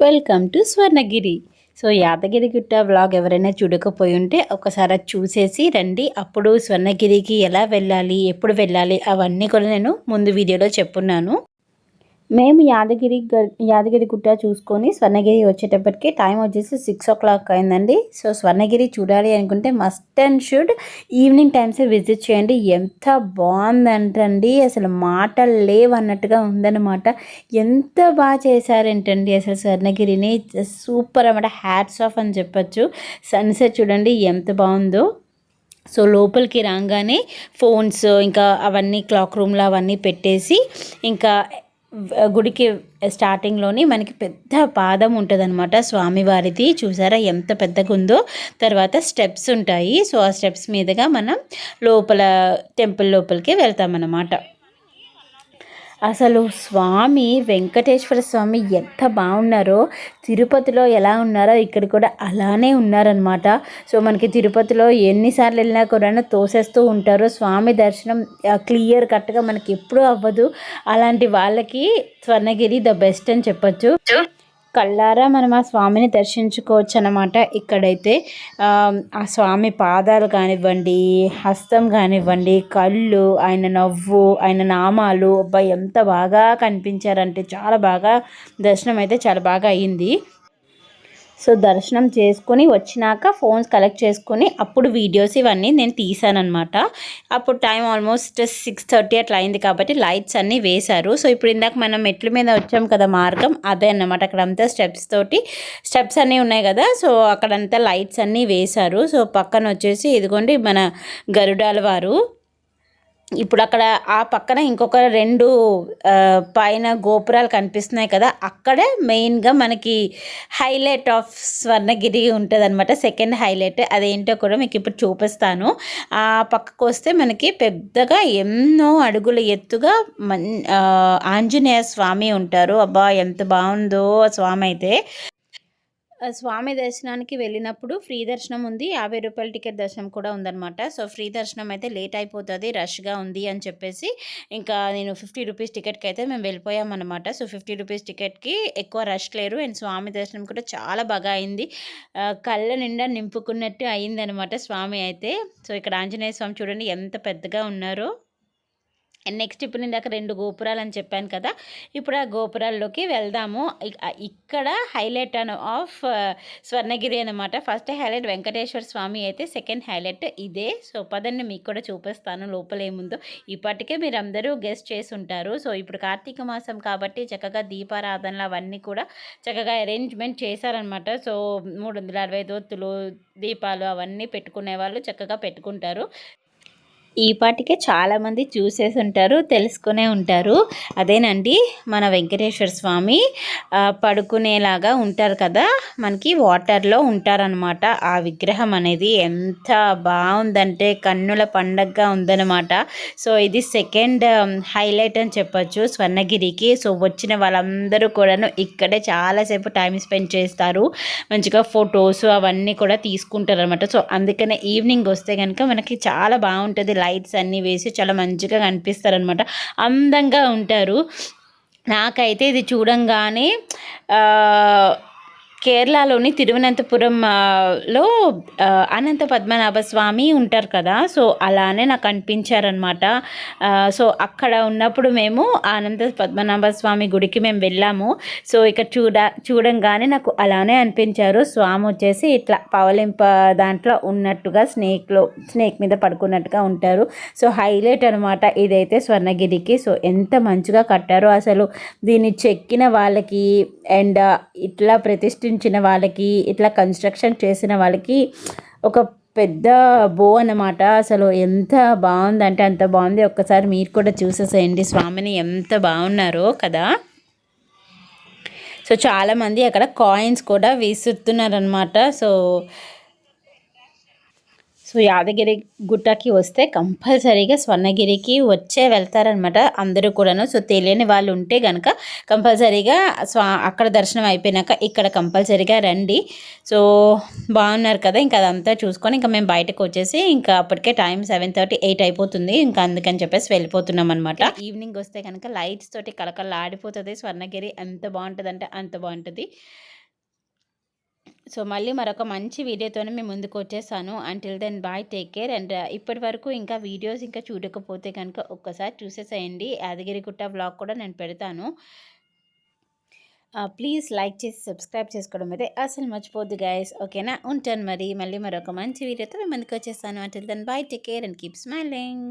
Welcome to Swarnagiri so Yadagiri Gutta vlog ఎవరైనా చూడకపోయి ఉంటే ఒకసారి చూసేసి రండి. అప్పుడు స్వర్ణగిరికి ఎలా వెళ్ళాలి ఎప్పుడు వెళ్ళాలి అవన్నీ కూడా నేను ముందు వీడియోలో చెప్పున్నాను. మేము యాదగిరి గ- యాదగిరి గుట్ట చూసుకొని స్వర్ణగిరి వచ్చేటప్పటికి టైం వచ్చేసి సిక్స్ ఓ క్లాక్ అయిందండి. సో స్వర్ణగిరి చూడాలి అనుకుంటే must and should evening times visit చేయండి. ఎంత బాగుందంటండి. అసలు మాటలు లేవు అన్నట్టుగా ఉందన్నమాట. ఎంత బాగా చేశారేంటండి అసలు స్వర్ణగిరిని. సూపర్ అన్నమాట. హ్యాట్స్ ఆఫ్ అని చెప్పొచ్చు. సన్సెట్ చూడండి ఎంత బాగుందో. సో లోపలికి రాగానే ఫోన్స్ ఇంకా అవన్నీ క్లాక్ రూమ్లో అవన్నీ పెట్టేసి ఇంకా గుడికి స్టార్టింగ్లోని మనకి పెద్ద పాదం ఉంటుంది అనమాట స్వామివారిది. చూసారా ఎంత పెద్దగా ఉందో తర్వాత స్టెప్స్ ఉంటాయి. సో ఆ స్టెప్స్ మీదుగా మనం లోపల టెంపుల్ లోపలికి వెళ్తామన్నమాట. అసలు స్వామి వెంకటేశ్వర స్వామి ఎంత బాగున్నారో తిరుపతిలో ఎలా ఉన్నారో ఇక్కడ కూడా అలానే ఉన్నారనమాట సో మనకి తిరుపతిలో ఎన్నిసార్లు వెళ్ళినా కూడా తోసేస్తూ ఉంటారు. స్వామి దర్శనం క్లియర్ కట్గా మనకి ఎప్పుడూ అవ్వదు. అలాంటి వాళ్ళకి స్వర్ణగిరి ద బెస్ట్ అని చెప్పొచ్చు. కళ్ళారా మనం ఆ స్వామిని దర్శించుకోవచ్చు అనమాట ఇక్కడైతే ఆ, స్వామి పాదాలు కానివ్వండి హస్తం కానివ్వండి కళ్ళు ఆయన నవ్వు ఆయన నామాలు అబ్బాయి ఎంత బాగా కనిపించారంటే చాలా బాగా దర్శనం అయితే చాలా బాగా అయ్యింది సో దర్శనం చేసుకుని వచ్చినాక ఫోన్స్ కలెక్ట్ చేసుకుని అప్పుడు వీడియోస్ ఇవన్నీ నేను తీసానమాట అప్పుడు టైం ఆల్మోస్ట్ సిక్స్ థర్టీ అట్లా అయింది కాబట్టి లైట్స్ అన్నీ వేశారు. సో ఇప్పుడు ఇందాక మనం మెట్ల మీద వచ్చాం కదా మార్గం అదే అన్నమాట. అక్కడంతా స్టెప్స్ తోటి స్టెప్స్ అన్నీ ఉన్నాయి కదా. సో అక్కడంతా లైట్స్ అన్నీ వేశారు. సో పక్కన వచ్చేసి ఇదిగోండి మన గరుడాల వారు. ఇప్పుడు అక్కడ ఆ పక్కన ఇంకొక రెండు పైన గోపురాలు కనిపిస్తున్నాయి కదా అక్కడే మెయిన్గా మనకి హైలైట్ ఆఫ్ స్వర్ణగిరి ఉంటుంది అనమాట సెకండ్ హైలైట్. అదేంటో కూడా మీకు ఇప్పుడు చూపిస్తాను. ఆ పక్కకు వస్తే మనకి పెద్దగా ఎన్నో అడుగుల ఎత్తుగా మన్ ఆంజనేయ స్వామి ఉంటారు. అబ్బా ఎంత బాగుందో ఆ స్వామి అయితే స్వామి దర్శనానికి వెళ్ళినప్పుడు ఫ్రీ దర్శనం ఉంది. యాభై రూపాయల టికెట్ దర్శనం కూడా ఉందన్నమాట. సో ఫ్రీ దర్శనం అయితే లేట్ అయిపోతుంది రష్గా ఉంది అని చెప్పేసి ఇంకా నేను ఫిఫ్టీ రూపీస్ టికెట్కి అయితే మేము వెళ్ళిపోయామన్నమాట. సో ఫిఫ్టీ రూపీస్ టికెట్కి ఎక్కువ రష్ లేరు. అండ్ స్వామి దర్శనం కూడా చాలా బాగా అయింది. కళ్ళ నిండా నింపుకున్నట్టు అయిందనమాట స్వామి అయితే. సో ఇక్కడ ఆంజనేయ స్వామి చూడండి ఎంత పెద్దగా ఉన్నారో. నెక్స్ట్ ఇప్పుడు నేను దాకా రెండు గోపురాలు అని చెప్పాను కదా ఇప్పుడు ఆ గోపురాల్లోకి వెళ్దాము. ఇక్కడ హైలైట్ అను ఆఫ్ స్వర్ణగిరి అనమాట ఫస్ట్ హైలైట్ వెంకటేశ్వర స్వామి అయితే సెకండ్ హైలైట్ ఇదే. సో పదండి మీకు కూడా చూపిస్తాను లోపల ఏముందో. ఇప్పటికే మీరు అందరూ గెస్ట్ చేసి ఉంటారు. సో ఇప్పుడు కార్తీక మాసం కాబట్టి చక్కగా దీపారాధనలు అవన్నీ కూడా చక్కగా అరేంజ్మెంట్ చేశారనమాట సో మూడు వందల అరవై దొత్తులు దీపాలు అవన్నీ పెట్టుకునే వాళ్ళు చక్కగా పెట్టుకుంటారు. ఈ పాటికే చాలామంది చూసేసి ఉంటారు తెలుసుకునే ఉంటారు. అదేనండి మన వెంకటేశ్వర స్వామి పడుకునేలాగా ఉంటారు కదా మనకి వాటర్లో ఉంటారనమాట ఆ విగ్రహం అనేది ఎంత బాగుందంటే కన్నుల పండగగా ఉందన్నమాట. సో ఇది సెకండ్ హైలైట్ అని చెప్పొచ్చు స్వర్ణగిరికి. సో వచ్చిన వాళ్ళందరూ కూడాను ఇక్కడే చాలాసేపు టైం స్పెండ్ చేస్తారు. మంచిగా ఫొటోస్ అవన్నీ కూడా తీసుకుంటారు అనమాట సో అందుకనే ఈవినింగ్ వస్తే కనుక మనకి చాలా బాగుంటుంది లైట్స్ అన్నీ వేసి చాలా మంచిగా కనిపిస్తారు అనమాట అందంగా ఉంటారు. నాకైతే ఇది చూడంగానే ఆ, కేరళలోని తిరువనంతపురం లో అనంత పద్మనాభ స్వామి ఉంటారు కదా. సో అలానే నాకు అనిపించారనమాట సో అక్కడ ఉన్నప్పుడు మేము అనంత పద్మనాభ స్వామి గుడికి మేము వెళ్ళాము. సో ఇక్కడ చూడ చూడంగానే నాకు అలానే అనిపించారు. స్వామి వచ్చేసి ఇట్లా పవలింప దాంట్లో ఉన్నట్టుగా స్నేక్లో స్నేక్ మీద పడుకున్నట్టుగా ఉంటారు. సో హైలైట్ అనమాట ఇదైతే స్వర్ణగిరికి. సో ఎంత మంచిగా కట్టారో అసలు దీన్ని చెక్కిన వాళ్ళకి అండ్ ఇట్లా సృష్టించిన వాళ్ళకి ఇట్లా కన్స్ట్రక్షన్ చేసిన వాళ్ళకి ఒక పెద్ద బో అన్నమాట. అసలు ఎంత బాగుందంటే అంత బాగుంది. ఒక్కసారి మీరు కూడా చూసేసేయండి. స్వామిని ఎంత బాగున్నారో కదా. సో చాలామంది అక్కడ కాయిన్స్ కూడా విసురుతున్నారనమాట సో సో యాదగిరి గుట్టకి వస్తే కంపల్సరీగా స్వర్ణగిరికి వచ్చే వెళ్తారనమాట అందరూ కూడాను. సో తెలియని వాళ్ళు ఉంటే కనుక కంపల్సరీగా స్వా అక్కడ దర్శనం అయిపోయినాక ఇక్కడ కంపల్సరీగా రండి. సో బాగున్నారు కదా ఇంకా అదంతా చూసుకొని ఇంకా మేము బయటకు వచ్చేసి ఇంకా అప్పటికే టైం సెవెన్ థర్టీ ఎయిట్ అయిపోతుంది. ఇంకా అందుకని చెప్పేసి వెళ్ళిపోతున్నాం అనమాట ఈవినింగ్ వస్తే కనుక లైట్స్ తోటి కలకల ఆడిపోతుంది స్వర్ణగిరి ఎంత బాగుంటుంది అంటే అంత బాగుంటుంది. సో మళ్ళీ మరొక మంచి వీడియోతోనే మేము ముందుకు వచ్చేసాను. Until then bye take care and ఇప్పటి వరకు ఇంకా వీడియోస్ ఇంకా చూడకపోతే కనుక ఒక్కసారి చూసేసేయండి. యాదగిరిగుట్ట బ్లాగ్ కూడా నేను పెడతాను. Uh, ప్లీజ్ లైక్ చేసి సబ్స్క్రైబ్ చేసుకోవడం అయితే అసలు మర్చిపోద్దు గాయస్ ఓకేనా ఉంటాను మరి. మళ్ళీ మరొక మంచి వీడియోతో మేము ముందుకు వచ్చేస్తాను. Until then bye take care and keep smiling